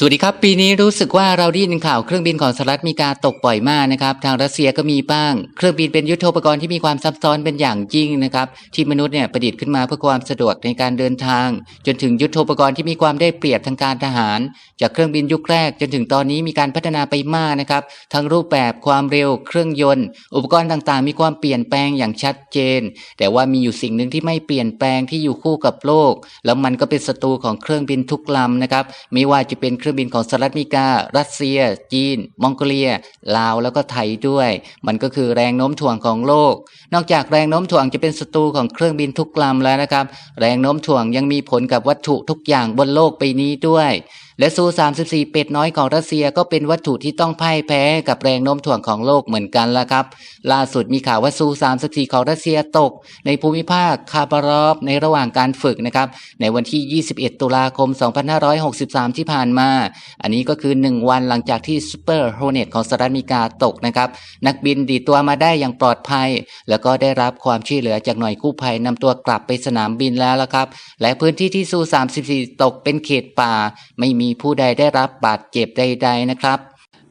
สวัสดีครับ ปีนี้รู้สึกว่าเราได้ยินข่าวเครื่องบินของสหรัฐมีการตกบ่อยมากนะครับ ทางรัสเซียก็มีบ้าง เครื่องบินเป็นยุทโธปกรณ์ที่มีความซับซ้อนเป็นอย่างยิ่งนะครับ ที่มนุษย์เนี่ยประดิษฐ์ขึ้นมาเพื่อความสะดวกในการเดินทาง จนถึงยุทโธปกรณ์ที่มีความได้เปรียบทางการทหาร จากเครื่องบินยุคแรก จนถึงตอนนี้มีการพัฒนาไปมากนะครับทั้งรูปแบบความเร็วเครื่องยนต์ อุปกรณ์ต่างๆ มีความเปลี่ยนแปลงอย่างชัดเจน แต่ว่ามีอยู่สิ่งหนึ่งที่ไม่เปลี่ยนแปลงที่อยู่คู่กับโลก แล้วมันก็เป็นศัตรูของเครื่องบินทุกลำนะครับไม่ว่าจะเป็นเครื่องบินของสหรัฐอเมริกา รัสเซีย จีน มองโกเลีย ลาว แล้วก็ไทยด้วย มันก็คือแรงโน้มถ่วงของโลก นอกจากแรงโน้มถ่วงจะเป็นศัตรูของเครื่องบินทุกลำแล้วนะครับ แรงโน้มถ่วงยังมีผลกับวัตถุทุกอย่างบนโลกใบนี้ด้วย และซู 34 เป็ดน้อยของรัสเซียก็เป็นวัตถุที่ต้องพ่ายแพ้กับแรงโน้มถ่วงของโลกเหมือนกันละครับ ล่าสุดมีข่าวว่าซู 34 ของรัสเซียตก ในภูมิภาคคาบารอฟในระหว่างการฝึกนะครับในวันที่ 21 ตุลาคม 2563 ที่ผ่านมา อันนี้ก็คือ 1 วันหลังจากที่ซูเปอร์โฮเนตของสหรัฐอเมริกาตกนะครับนักบินดีตัวมาได้อย่างปลอดภัย แล้วก็ได้รับความช่วยเหลือจากหน่วยกู้ภัยนำตัวกลับไปสนามบินแล้วละครับ และพื้นที่ที่ซู 34 ตกเป็นเขตป่าไม่มีผู้ใดได้รับบาดเจ็บใด ๆนะครับ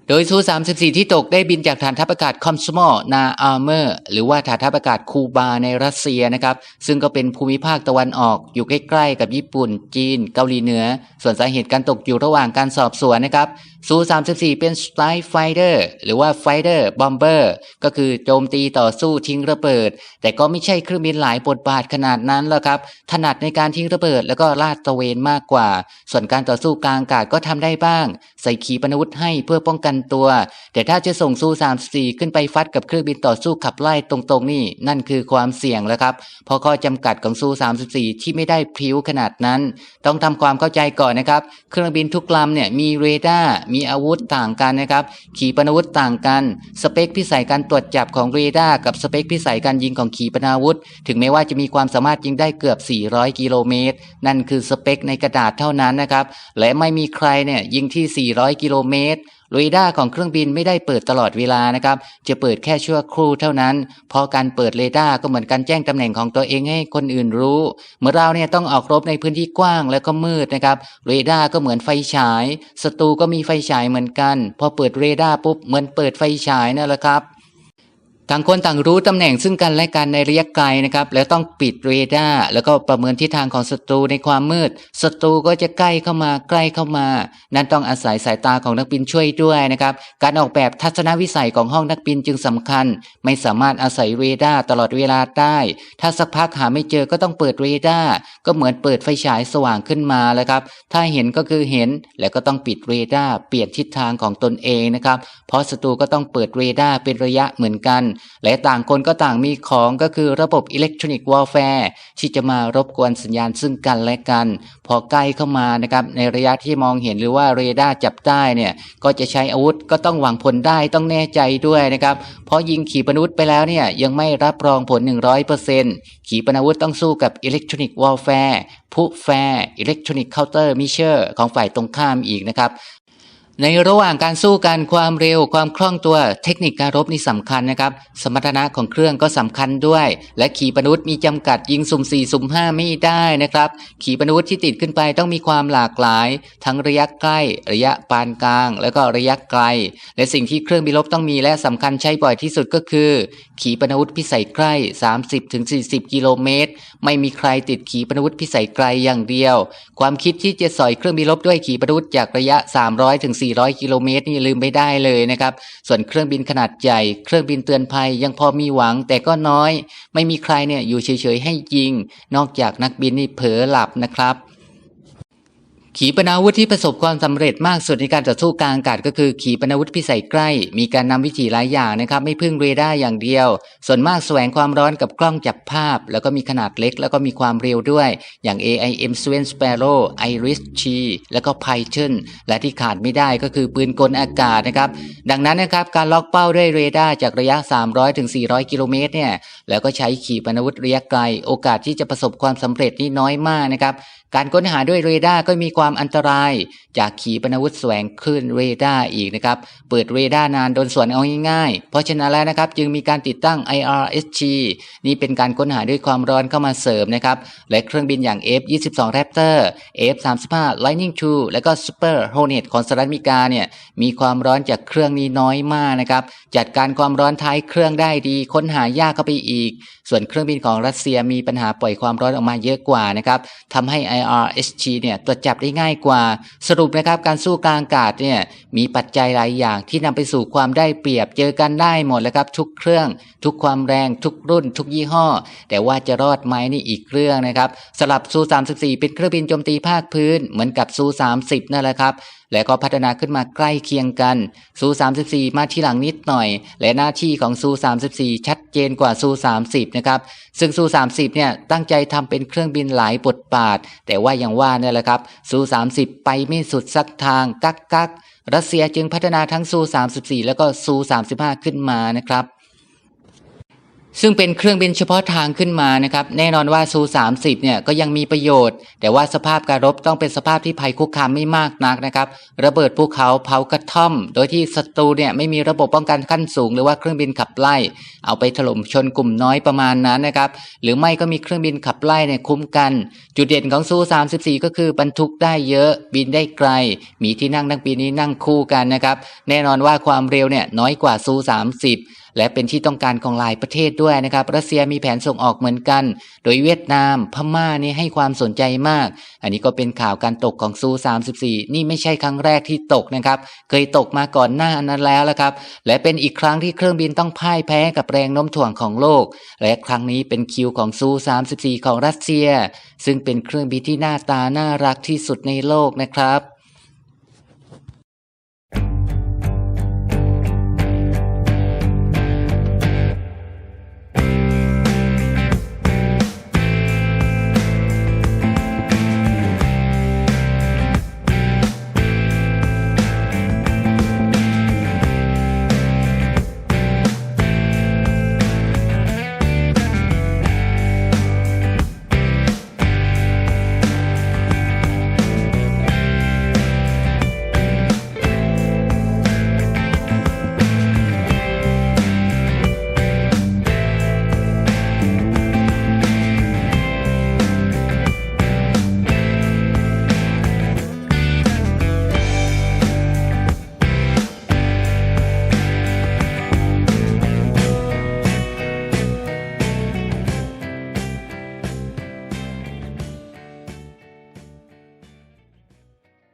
โดยซู34 ที่ตกได้บินจากฐานทัพอากาศคอมสมอนาอาร์เมอร์หรือว่าฐานทัพอากาศคูบาในรัสเซียนะครับ ซึ่งก็เป็นภูมิภาคตะวันออกอยู่ใกล้ๆกับญี่ปุ่น จีน เกาหลีเหนือ ส่วนสาเหตุการตกอยู่ระหว่างการสอบสวนนะครับซู34 เป็น Strike Fighter หรือว่า Fighter Bomber ก็คือโจมตีต่อสู้ทิ้งระเบิด แต่ก็ไม่ใช่เครื่องบินหลายบทบาทขนาดนั้นแล้วครับถนัดในการทิ้งระเบิดแล้วก็ลาดตระเวนมากกว่า ส่วนการต่อสู้กลางอากาศก็ทำได้บ้าง ใส่ขีปนาวุธให้เพื่อป้องกันตัว แต่ถ้าจะส่งซู34 ขึ้นไปฟัดกับเครื่องบินต่อสู้ขับไล่ตรงๆนี่ นั่นคือความเสี่ยงแล้วครับ เพราะข้อจำกัดของซู34 ที่ไม่ได้พิ้วขนาดนั้น ต้องทำความเข้าใจก่อนนะครับ เครื่องบินทุกลำเนี่ยมีเรดาร์ มีอาวุธต่างกันนะครับ ขีปนาวุธต่างกัน สเปคพิสัยการตรวจจับของเรดาร์กับสเปคพิสัยการยิงของขีปนาวุธ ถึงแม้ว่าจะมีความสามารถยิงได้เกือบ 400 กิโลเมตร นั่นคือสเปคในกระดาษเท่านั้นนะครับ และไม่มีใครเนี่ยยิงที่ 400 กิโลเมตร เรดาร์ของเครื่องบินไม่ได้เปิดตลอดเวลานะครับ จะเปิดแค่ชั่วครู่เท่านั้น พอการเปิดเรดาร์ก็เหมือนการแจ้งตำแหน่งของตัวเองให้คนอื่นรู้ เมื่อเราเนี่ยต้องออกรบในพื้นที่กว้างแล้วก็มืดนะครับ เรดาร์ก็เหมือนไฟฉาย ศัตรูก็มีไฟฉายเหมือนกัน พอเปิดเรดาร์ปุ๊บเหมือนเปิดไฟฉายนั่นแหละครับ ต่างคนต่างรู้ตำแหน่งซึ่งกันและกันในระยะไกลนะครับ แล้วต้องปิดเรดาร์แล้วก็ประเมินทิศทางของศัตรูในความมืดศัตรูก็จะใกล้เข้ามาใกล้เข้ามา นั่นต้องอาศัยสายตาของนักบินช่วยด้วยนะครับ การออกแบบทัศนวิสัยของห้องนักบินจึงสำคัญ ไม่สามารถอาศัยเรดาร์ตลอดเวลาได้ ถ้าสักพักหาไม่เจอก็ต้องเปิดเรดาร์ก็เหมือนเปิดไฟฉายสว่างขึ้นมาแล้วครับ ถ้าเห็นก็คือเห็นแล้วก็ต้องปิดเรดาร์เปลี่ยนทิศทางของตนเองนะครับ เพราะศัตรูก็ต้องเปิดเรดาร์เป็นระยะเหมือนกันและต่างคนก็ต่างมีของก็คือระบบอิเล็กทรอนิกส์วอลแฟร์ที่จะมารบกวนสัญญาณซึ่งกันและกัน พอใกล้เข้ามานะครับในระยะที่มองเห็นหรือว่าเรดาร์จับได้เนี่ยก็จะใช้อาวุธก็ต้องหวังผลได้ต้องแน่ใจด้วยนะครับเพราะยิงขีปนาวุธไปแล้วเนี่ยยังไม่รับรองผล 100%ขีปนาวุธต้องสู้กับอิเล็กทรอนิกส์วอลแฟร์ผู้แฟร์อิเล็กทรอนิกส์เคาน์เตอร์มิเชอร์ของฝ่ายตรงข้ามอีกนะครับ ในระหว่างการสู้กันความเร็วความคล่องตัวเทคนิคการรบนี่สำคัญนะครับ สมรรถนะของเครื่องก็สำคัญด้วย และขีปนาวุธมีจำกัดยิงสุ่ม4สุ่ม5ไม่ได้นะครับ ขีปนาวุธที่ติดขึ้นไปต้องมีความหลากหลาย ทั้งระยะใกล้ระยะปานกลาง แล้วก็ระยะไกล และสิ่งที่เครื่องบินรบต้องมีและสำคัญใช้บ่อยที่สุดก็คือ ขีปนาวุธพิสัยใกล้ 30-40 กิโลเมตร ไม่มีใครติดขีปนาวุธพิสัยไกลอย่างเดียว ความคิดที่จะสอยเครื่องบินรบด้วยขีปนาวุธจากระยะ 300ถึง400 กิโลเมตรนี่ลืมไม่ได้เลยนะครับ ส่วนเครื่องบินขนาดใหญ่ เครื่องบินเตือนภัยยังพอมีหวังแต่ก็น้อย ไม่มีใครเนี่ยอยู่เฉยๆให้ยิง นอกจากนักบินนี่เผลอหลับนะครับ ขีปนาวุธที่ประสบความสำเร็จมากสุดในการต่อสู้กลางอากาศก็คือ ขีปนาวุธพิสัยใกล้ มีการนำวิธีหลายอย่างนะครับ ไม่พึ่งเรดาร์อย่างเดียว ส่วนมากแสวงความร้อนกับกล้องจับภาพ แล้วก็มีขนาดเล็ก แล้วก็มีความเร็วด้วย อย่าง AIM Swen Sparrow Iris G แล้วก็ Python และที่ขาดไม่ได้ก็คือปืนกลอากาศนะครับ ดังนั้นนะครับการล็อกเป้าด้วยเรดาร์จากระยะ 300-400 กิโลเมตรเนี่ยแล้วก็ใช้ขีปนาวุธระยะไกล โอกาสที่จะประสบความสำเร็จนี่น้อยมากนะครับการค้นหาด้วยเรดาร์ก็มีความอันตราย จากขีปนาวุธแสวงคลื่นเรดาร์อีกนะครับ เปิดเรดาร์นานโดนส่วนเอาง่ายๆ เพราะฉะนั้นแล้วนะครับจึงมีการติดตั้ง IRSG นี่เป็นการค้นหาด้วยความร้อนเข้ามาเสริมนะครับและเครื่องบินอย่าง F22 Raptor F35 Lightning II และก็ Super Hornet ของสหรัฐอเมริกาเนี่ยมีความร้อนจากเครื่องนี้น้อยมากนะครับจัดการความร้อนท้ายเครื่องได้ดี ค้นหายากเข้าไปอีก ส่วนเครื่องบินของรัสเซียมีปัญหาปล่อยความร้อนออกมาเยอะกว่านะครับทำให้ IRSG เนี่ยตรวจจับได้ง่ายกว่า สรุปนะครับการสู้กลางอากาศเนี่ยมีปัจจัยหลายอย่างที่นำไปสู่ความได้เปรียบเจอกันได้หมดแล้วครับทุกเครื่อง ทุกความแรงทุกรุ่น ทุกยี่ห้อ แต่ว่าจะรอดไหมนี่อีกเรื่องนะครับสลับซู 34 เป็นเครื่องบินโจมตีภาคพื้น เหมือนกับซู 30 นั่นแหละครับและก็พัฒนาขึ้นมาใกล้เคียงกันซู34 มาที่หลังนิดหน่อย และหน้าที่ของซู34 ชัดเจนกว่าซู30 นะครับ ซึ่งซู30 เนี่ยตั้งใจทำเป็นเครื่องบินหลายบทบาทแต่ว่าอย่างว่าเนี่ยแหละครับซู30 ไปไม่สุดสักทางกักกักรัสเซียจึงพัฒนาทั้งซู34 แล้วก็ซู35 ขึ้นมานะครับ ซึ่งเป็นเครื่องบินเฉพาะทางขึ้นมานะครับ แน่นอนว่าซู 30 เนี่ยก็ยังมีประโยชน์ แต่ว่าสภาพการรบต้องเป็นสภาพที่ภัยคุกคามไม่มากนักนะครับ ระเบิดภูเขาเผากระท่อม โดยที่ศัตรูเนี่ยไม่มีระบบป้องกันขั้นสูง หรือว่าเครื่องบินขับไล่ เอาไปถล่มชนกลุ่มน้อยประมาณนั้นนะครับ หรือไม่ก็มีเครื่องบินขับไล่เนี่ยคุ้มกัน จุดเด่นของซู 34 ก็คือบรรทุกได้เยอะบินได้ไกล มีที่นั่งทั้งปีนี้นั่งคู่กันนะครับ แน่นอนว่าความเร็วเนี่ยน้อยกว่าซู 30 และเป็นที่ต้องการของหลายประเทศด้วยนะครับ รัสเซียมีแผนส่งออกเหมือนกัน โดยเวียดนาม พม่านี่ให้ความสนใจมาก อันนี้ก็เป็นข่าวการตกของซู 34 นี่ไม่ใช่ครั้งแรกที่ตกนะครับ เคยตกมาก่อนหน้านั้นแล้วละครับ และเป็นอีกครั้งที่เครื่องบินต้องพ่ายแพ้กับแรงโน้มถ่วงของโลก และครั้งนี้เป็นคิวของซู 34 ของรัสเซีย ซึ่งเป็นเครื่องบินที่หน้าตาน่ารักที่สุดในโลกนะครับ